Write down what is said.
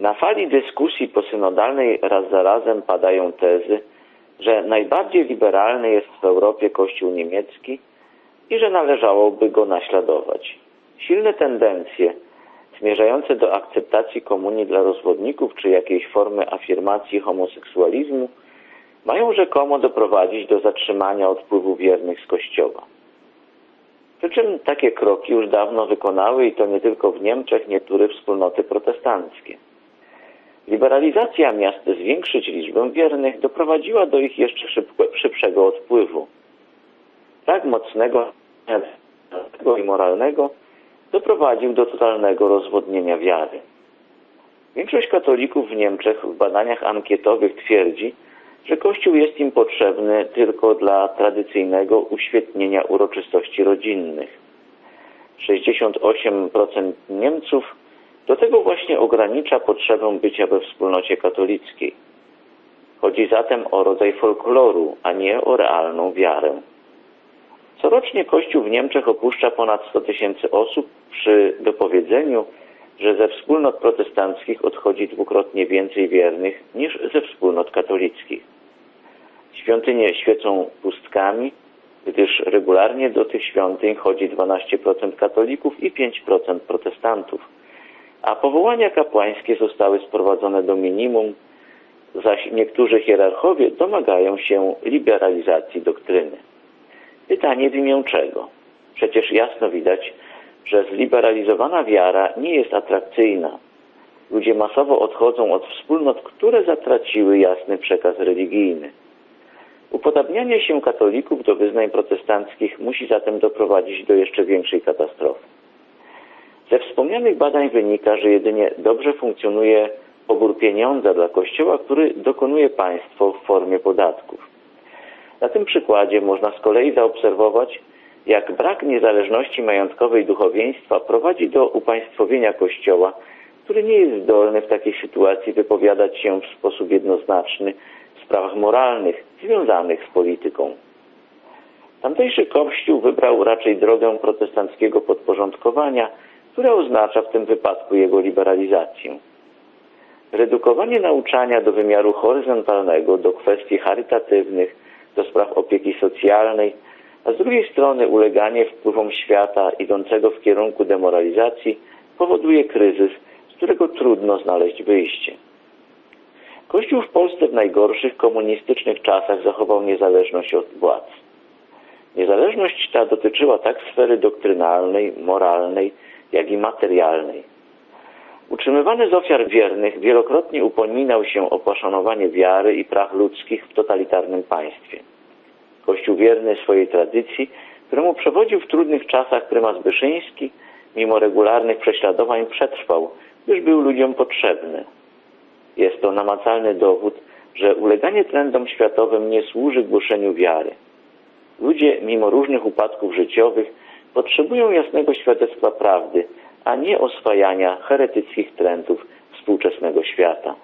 Na fali dyskusji posynodalnej raz za razem padają tezy, że najbardziej liberalny jest w Europie Kościół niemiecki i że należałoby go naśladować. Silne tendencje zmierzające do akceptacji komunii dla rozwodników czy jakiejś formy afirmacji homoseksualizmu mają rzekomo doprowadzić do zatrzymania odpływu wiernych z Kościoła. Przy czym takie kroki już dawno wykonały i to nie tylko w Niemczech niektóre wspólnoty protestanckie. Liberalizacja miast zwiększyć liczbę wiernych doprowadziła do ich jeszcze szybszego odpływu. Tak mocnego i moralnego doprowadził do totalnego rozwodnienia wiary. Większość katolików w Niemczech w badaniach ankietowych twierdzi, że Kościół jest im potrzebny tylko dla tradycyjnego uświetnienia uroczystości rodzinnych. 68% Niemców do tego właśnie ogranicza potrzebę bycia we wspólnocie katolickiej. Chodzi zatem o rodzaj folkloru, a nie o realną wiarę. Corocznie Kościół w Niemczech opuszcza ponad 100 tysięcy osób przy dopowiedzeniu, że ze wspólnot protestanckich odchodzi dwukrotnie więcej wiernych niż ze wspólnot katolickich. Świątynie świecą pustkami, gdyż regularnie do tych świątyń chodzi 12% katolików i 5% protestantów, a powołania kapłańskie zostały sprowadzone do minimum, zaś niektórzy hierarchowie domagają się liberalizacji doktryny. Pytanie w imię czego? Przecież jasno widać, że zliberalizowana wiara nie jest atrakcyjna. Ludzie masowo odchodzą od wspólnot, które zatraciły jasny przekaz religijny. Upodabnianie się katolików do wyznań protestanckich musi zatem doprowadzić do jeszcze większej katastrofy. Ze wspomnianych badań wynika, że jedynie dobrze funkcjonuje pobór pieniądza dla Kościoła, który dokonuje państwo w formie podatków. Na tym przykładzie można z kolei zaobserwować, jak brak niezależności majątkowej duchowieństwa prowadzi do upaństwowienia Kościoła, który nie jest zdolny w takiej sytuacji wypowiadać się w sposób jednoznaczny w sprawach moralnych związanych z polityką. Tamtejszy Kościół wybrał raczej drogę protestanckiego podporządkowania, które oznacza w tym wypadku jego liberalizację. Redukowanie nauczania do wymiaru horyzontalnego, do kwestii charytatywnych, do spraw opieki socjalnej, a z drugiej strony uleganie wpływom świata idącego w kierunku demoralizacji powoduje kryzys, z którego trudno znaleźć wyjście. Kościół w Polsce w najgorszych komunistycznych czasach zachował niezależność od władz. Niezależność ta dotyczyła tak sfery doktrynalnej, moralnej, jak i materialnej. Utrzymywany z ofiar wiernych wielokrotnie upominał się o poszanowanie wiary i praw ludzkich w totalitarnym państwie. Kościół wierny swojej tradycji, któremu przewodził w trudnych czasach prymas Byszyński, mimo regularnych prześladowań przetrwał, gdyż był ludziom potrzebny. Jest to namacalny dowód, że uleganie trendom światowym nie służy głoszeniu wiary. Ludzie, mimo różnych upadków życiowych, potrzebują jasnego świadectwa prawdy, a nie oswajania heretyckich trendów współczesnego świata.